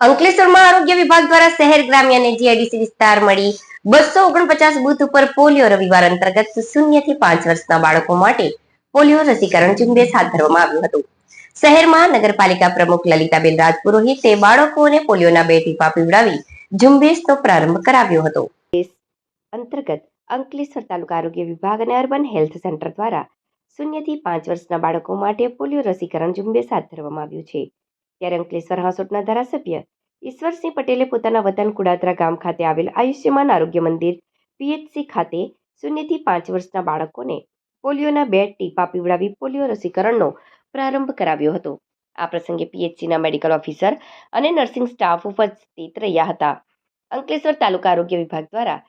અંકલેશ્વરમાં આરોગ્ય વિભાગ દ્વારા શહેર ગ્રામ્ય અને જીઆઈડીસી વિસ્તાર મળી બસો ઓગણપચાસ બૂથ ઉપર પોલિયો રવિવાર અંતર્ગત શૂન્યથી પાંચ વર્ષના બાળકો માટે પોલિયો રસીકરણ ઝુંબેશ હાથ ધરવામાં આવ્યું હતું. શહેરમાં નગરપાલિકા પ્રમુખ લલિતાબેન રાજપુરોહિતે બાળકોને પોલિયોના બે ટીપા પીવડાવી ઝુંબેશનો પ્રારંભ કરાવ્યો હતો. અંતર્ગત અંકલેશ્વર તાલુકા આરોગ્ય વિભાગ અને અર્બન હેલ્થ સેન્ટર દ્વારા શૂન્યથી પાંચ વર્ષના બાળકો માટે પોલિયો રસીકરણ ઝુંબેશ હાથ ધરવામાં આવ્યું છે. ત્યારે અંકલેશ્વર હાસોટના ધારાસભ્ય ઈશ્વરસિંહ પટેલે પોતાના વતન કુડાદરા ગામ ખાતે આવેલ આયુષ્યમાન આરોગ્ય મંદિર પીએચસી ખાતે શૂન્યથી પાંચ વર્ષના બાળકોને પોલિયોના બે ટીપા પીવડાવી પોલિયો રસીકરણનો પ્રારંભ કરાવ્યો હતો. આ પ્રસંગે પીએચસીના મેડિકલ ઓફિસર અને નર્સિંગ સ્ટાફ ઉપસ્થિત રહ્યા હતા. અંકલેશ્વર તાલુકા આરોગ્ય વિભાગ દ્વારા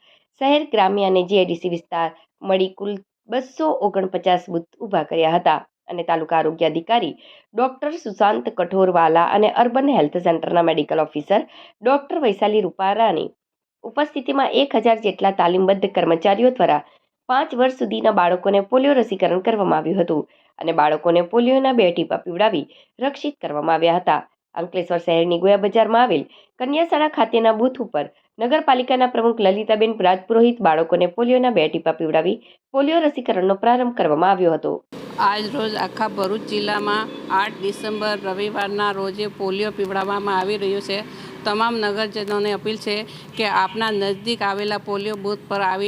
શહેર, ગ્રામ્ય અને જીઆઈડીસી વિસ્તાર મળી કુલ બસો ઓગણપચાસ બુથ ઊભા કર્યા હતા. અને તાલુકા આરોગ્ય અધિકારી ડોક્ટર સુશાંત કઠોરવાલા અને અર્બન હેલ્થ સેન્ટરના medical officer doctor Vaishali Ruparani ઉપસ્થિતિમાં એક હજાર જેટલા તાલીમબદ્ધ કર્મચારીઓ દ્વારા પાંચ વર્ષ સુધીના બાળકોને પોલિયો રસીકરણ કરવામાં આવ્યું હતું અને બાળકોને પોલિયોના બે ટીપા પીવડાવી રક્ષિત કરવામાં આવ્યા હતા. અંકલેશ્વર શહેરની ગોયા બજારમાં આવેલ કન્યાશાળા ખાતેના બૂથ ઉપર નગરપાલિકાના પ્રમુખ લલિતાબેન રાજપુરોહિત બાળકોને પોલિયોના બે ટીપા પીવડાવી પોલિયો રસીકરણનો પ્રારંભ કરવામાં આવ્યો હતો. આજ રોજ આખા ભરૂચ જિલ્લામાં આઠ ડિસેમ્બર રવિવારના રોજે પોલિયો પીવડાવવામાં આવી રહ્યું છે. તમામ નગરજનોને અપીલ છે કે આપના નજદીક આવેલા પોલિયો બૂથ પર આવી